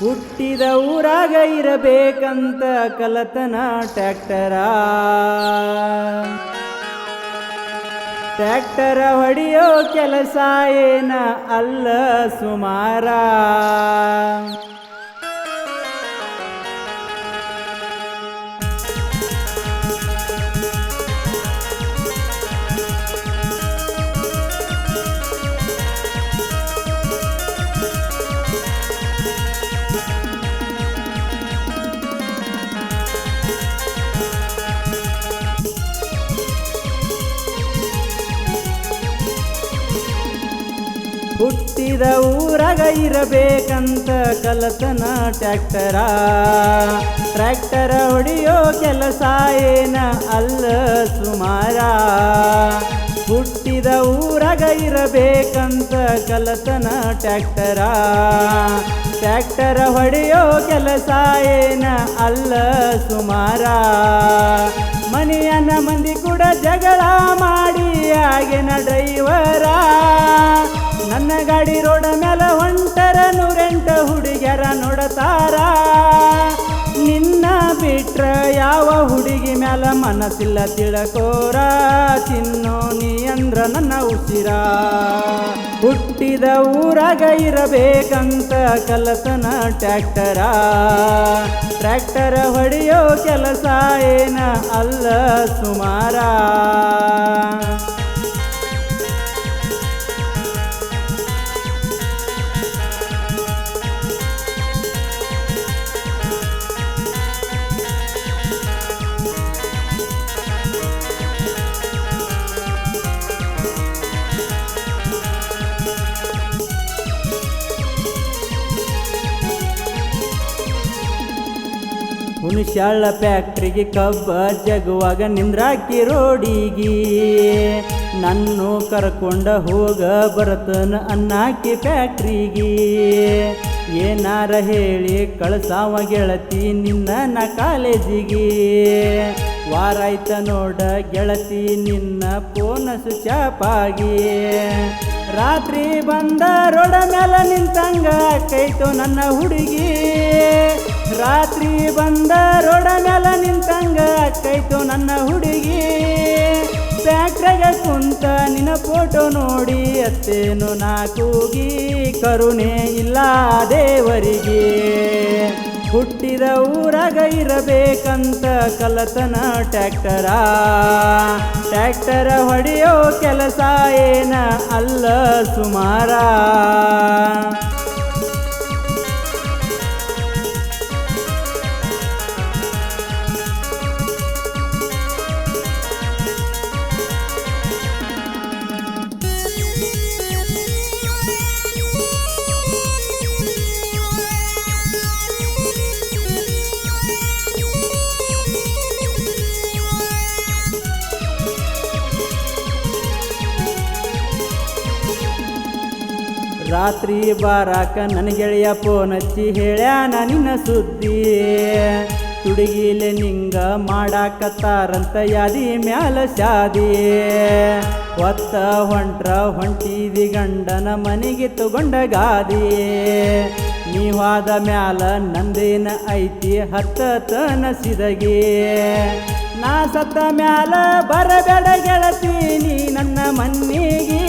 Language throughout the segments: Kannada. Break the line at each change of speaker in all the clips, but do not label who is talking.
ಹುಟ್ಟಿದ ಊರಾಗ ಇರಬೇಕಂತ ಕಲತನ ಟ್ಯಾಕ್ಟರ. ಟ್ಯಾಕ್ಟರ ಹೊಡೆಯೋ ಕೆಲಸ ಏನ ಅಲ್ಲ ಸುಮಾರ. ಹುಟ್ಟಿದ ಊರಾಗ ಇರಬೇಕಂತ ಕಲತನ ಟ್ಯಾಕ್ಟರ. ಟ್ರ್ಯಾಕ್ಟರ ಹೊಡೆಯೋ ಕೆಲಸ ಏನ ಅಲ್ಲ ಸುಮಾರ. ಹುಟ್ಟಿದ ಊರಾಗ ಇರಬೇಕಂತ ಕಲತನ ಟ್ಯಾಕ್ಟರ. ಟ್ಯಾಕ್ಟರ ಹೊಡೆಯೋ ಕೆಲಸ ಏನ ಅಲ್ಲ ಸುಮಾರ. ಮನೆಯನ್ನ ಮಂದಿ ಕೂಡ ಜಗಳ ಮಾಡಿ ಆಗಿನ ಡ್ರೈವರ. ಗಾಡಿ ರೋಡ ಮೇಲೆ ಹೊಂಟರ ನೂರೆಂಟ ಹುಡುಗಿಯರ ನೋಡತಾರ. ನಿನ್ನ ಬಿಟ್ರ ಯಾವ ಹುಡುಗಿ ಮ್ಯಾಲ ಮನಸ್ಸಿಲ್ಲ ತಿಳಕೋರ. ತಿನ್ನೋ ನೀ ಅಂದ್ರ ನನ್ನ ಉಸಿರ. ಹುಟ್ಟಿದ ಊರಾಗ ಇರಬೇಕಂತ ಕಲತನ ಟ್ಯಾಕ್ಟರ ಟ್ರ್ಯಾಕ್ಟರ ಹೊಡೆಯೋ ಕೆಲಸ ಏನ ಅಲ್ಲ ಸುಮಾರ. ಹುಣಸ್ಯಾಳ ಫ್ಯಾಕ್ಟ್ರಿಗೆ ಕಬ್ಬ ಜಗುವಾಗ ನಿಂದ್ರಾಕಿ ರೋಡಿಗಿ. ನನ್ನು ಕರ್ಕೊಂಡ ಹೋಗ ಬರತನ ಅನ್ನಾಕಿ ಫ್ಯಾಕ್ಟ್ರಿಗೆ. ಏನಾರ ಹೇಳಿ ಕಳಸಾವ ಗೆಳತಿ ನಿನ್ನ ನ ಕಾಲೇಜಿಗೆ. ವಾರಾಯ್ತ ನೋಡ ಗೆಳತಿ ನಿನ್ನ ಪೋನ ಸುಚಾಪಾಗಿ ರಾತ್ರಿ ಬಂದ ರೋಡ ಮೇಲೆ ನಿಂತಂಗ ಕೈತು ನನ್ನ ಹುಡುಗಿ. ರಾತ್ರಿ ಬಂದ ರೋಡ ಮೇಲೆ ನಿಂತಂಗ ಅಕ್ಕೈತು ನನ್ನ ಹುಡುಗಿ. ಫ್ಯಾಕ್ಟ್ರಾಗ ಕುಂತ ನಿನ್ನ ಫೋಟೋ ನೋಡಿ ಅತ್ತೇನು ನಾ ಕೂಗಿ ಕರುಣೆ ಇಲ್ಲ ದೇವರಿಗೆ. ಹುಟ್ಟಿದ ಊರಾಗ ಇರಬೇಕಂತ ಕಲತನ ಟ್ಯಾಕ್ಟರ. ಟ್ಯಾಕ್ಟರ ಹೊಡೆಯೋ ಕೆಲಸ ಏನ ಅಲ್ಲ ಸುಮಾರ. ರಾತ್ರಿ ಬಾರಾಕ ನನ್ನ ಗೆಳೆಯ ಫೋನ್ ಹಚ್ಚಿ ಹೇಳ್ಯಾನ, ನಿನ್ನ ಸುದ್ದಿ ತುಡುಗಿಲೆ ನಿಂಗ ಮಾಡಾಕತ್ತಾರಂತ ಯಾದಿ ಮ್ಯಾಲ ಶಾದಿ. ಒತ್ತ ಹೊಂಟ್ರ ಹೊಂಟಿದಿ ಗಂಡನ ಮನೆಗೆ ತಗೊಂಡ ಗಾದಿ. ನೀವಾದ ಮ್ಯಾಲ ನಂದೇನ ಐತಿ ಹತ್ತ ನಸಿದಗೆ ನಾ ಸತ್ತ ಮ್ಯಾಲ ಬರಬೇಡ ಗೆಳತಿ ನೀ ನನ್ನ ಮನ್ನಿಗೆ.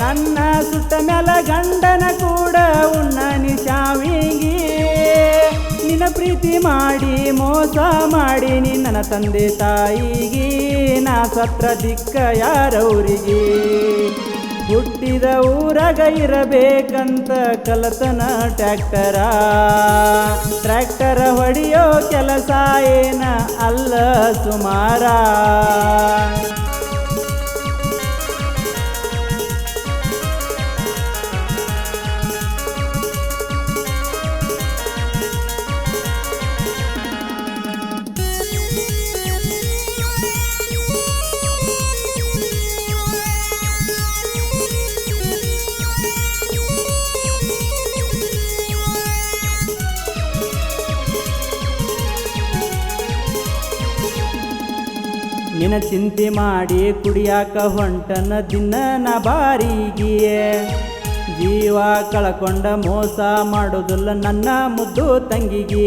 ನನ್ನ ಸುತ್ತ ಮ್ಯಾಲ ಗಂಡನ ಕೂಡ ಉಣ್ಣ ನಿಶಾವಿಗೆ ನಿನ್ನ ಪ್ರೀತಿ ಮಾಡಿ ಮೋಸ ಮಾಡಿ ನಿನ್ನ ತಂದೆ ತಾಯಿಗೆ. ನಾ ಸತ್ರ ದಿಕ್ಕ ಯಾರವರಿಗೆ? ಹುಟ್ಟಿದ ಊರಾಗ ಇರಬೇಕಂತ ಕಲತನ ಟ್ರ್ಯಾಕ್ಟರ. ಟ್ರ್ಯಾಕ್ಟರ ಹೊಡೆಯೋ ಕೆಲಸ ಏನ ಅಲ್ಲ ಸುಮಾರ. ನಿನ ಚಿಂತೆ ಮಾಡಿ ಕುಡಿಯಾಕ ಹೊಂಟನ ದಿನ ನ ಜೀವ ಕಳಕೊಂಡ ಮೋಸ ಮಾಡುದಿಲ್ಲ ನನ್ನ ಮುದ್ದು ತಂಗಿಗೆ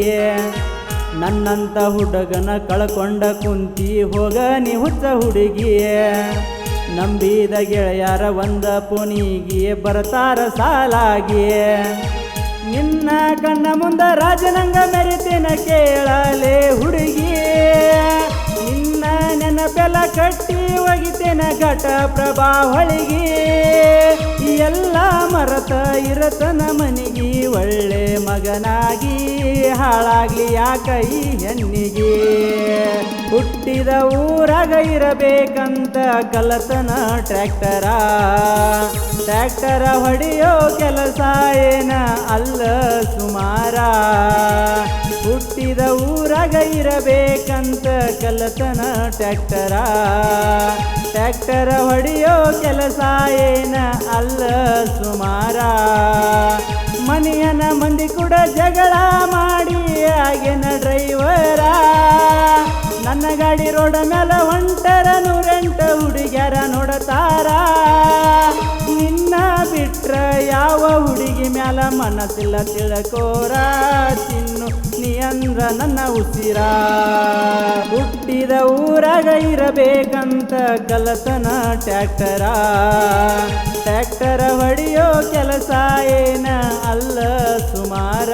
ನನ್ನಂತ ಹುಡುಗನ ಕಳ್ಕೊಂಡ ಕುಂತಿ ಹೋಗ ನೀ ಹುಚ್ಚ ಹುಡುಗಿಯೇ. ನಂಬಿದ ಗೆಳೆಯರ ಒಂದ ಪುನಿಗೆ ಬರ್ತಾರ ಸಾಲಾಗಿ ನಿನ್ನ ಕಣ್ಣ ಮುಂದ ರಾಜನಂಗ ಮೆರಿತಿನ ಕೇಳಲೆ ಹುಡುಗಿ ನಿನ್ನ ನೆನಪೆಲ್ಲ ಕಟ್ಟಿ ಒಗಿತೇನ ಘಟ ಪ್ರಭಾ ಹೊಳಿಗೆ ಎಲ್ಲ ಮರತ ಇರತನ ಮನಿಗಿ ಒಳ್ಳೆ ಮಗನಾಗಿ, ಹಾಳಾಗ್ಲಿ ಆ ಕೈ ಹೆಣ್ಣಿಗೆ. ಹುಟ್ಟಿದ ಊರಾಗ ಇರಬೇಕಂತ ಕಲತನ ಟ್ರ್ಯಾಕ್ಟರ. ಟ್ರ್ಯಾಕ್ಟರ ಹೊಡೆಯೋ ಕೆಲಸ ಏನ ಅಲ್ಲ ಸುಮಾರ. ಹುಟ್ಟಿದ ಊರಾಗ ಇರಬೇಕಂತ ಕಲತನ ಟ್ಯಾಕ್ಟರ. ಟ್ಯಾಕ್ಟರ ಹೊಡೆಯೋ ಕೆಲಸ ಏನ ಅಲ್ಲ ಸುಮಾರ. ಮನೆಯನ ಮಂದಿ ಕೂಡ ಜಗಳ ಮಾಡಿ ಆಗಿನ ಡ್ರೈವರ. ನನ್ನ ಗಾಡಿ ರೋಡ ಮೇಲೆ ಒಂಟರ ನೂರೆಂಟ ಹುಡುಗ್ಯಾರ ನೋಡತಾರ. ನಿನ್ನ ಬಿಟ್ರ ಯಾವ ಹುಡುಗಿ ಮ್ಯಾಲ ಮನಸ್ಸಿಲ್ಲ ತಿಳ್ಕೋರ. ತಿನ್ನು ನೀ ಅಂದ್ರ ನನ್ನ ಉಸಿರ. ಹುಟ್ಟಿದ ಊರಾಗ ಇರಬೇಕಂತ ಕಲತನ ಟ್ಯಾಕ್ಟರ. ಟ್ಯಾಕ್ಟರ ಹೊಡೆಯೋ ಕೆಲಸ ಏನ ಅಲ್ಲ ಸುಮಾರ.